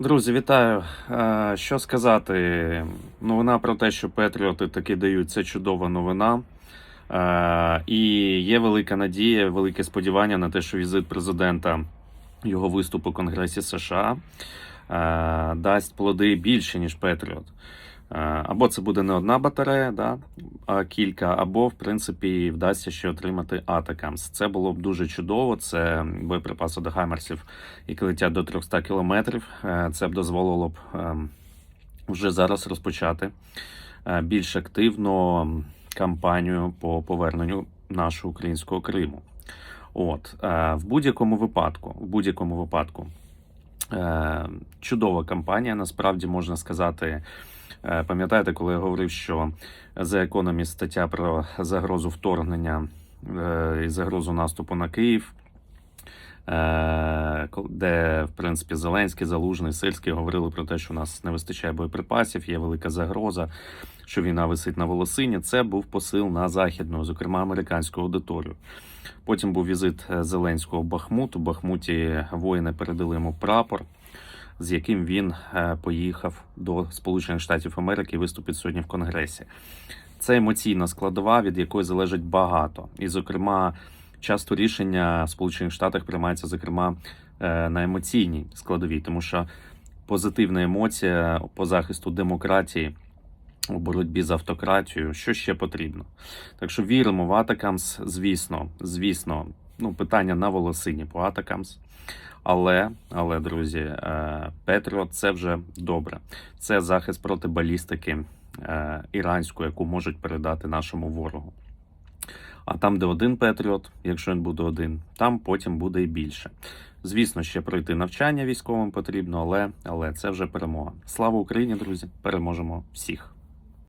Друзі, вітаю. Е, Що сказати? Новина про те, що Петріоти таки дають, це чудова новина. Е, І є велика надія, велике сподівання на те, що візит президента, його виступ у Конгресі США е, дасть плоди більше, ніж Петріот. Е, Або це буде не одна батарея, да, а кілька, або, в принципі, вдасться ще отримати Атакамс. Це було б дуже чудово. Це боєприпаси до Хаймерсів, які летять до 300 кілометрів. Е, Це б дозволило б ем, вже зараз розпочати е, більш активно кампанію по поверненню нашого українського Криму. От в будь-якому випадку, в будь-якому випадку, чудова кампанія, насправді можна сказати. Е, Пам'ятаєте, коли я говорив, що The Economist стаття про загрозу вторгнення е, і загрозу наступу на Київ, е, де, в принципі, Зеленський, Залужний, Сирський говорили про те, що у нас не вистачає боєприпасів, є велика загроза, що війна висить на волосині. Це був посил на західну, зокрема американську аудиторію. Потім був візит Зеленського в Бахмут. У Бахмуті воїни передали йому прапор, з яким він е, поїхав до Сполучених Штатів Америки і виступить сьогодні в Конгресі. Це емоційна складова, від якої залежить багато. І, зокрема, часто рішення в Сполучених Штатах приймаються, зокрема, е, на емоційній складовій, тому що позитивна емоція по захисту демократії у боротьбі з автократією, що ще потрібно. Так що віримо в Атакамс, звісно, звісно, ну, питання на волосині по Атакамс. Але, але, друзі, е, Петріот це вже добре. Це захист проти балістики е, іранської, яку можуть передати нашому ворогу. А там, де один Петріот, якщо він буде один, там потім буде і більше. Звісно, ще пройти навчання військовим потрібно, але, але це вже перемога. Слава Україні, друзі! Переможемо всіх!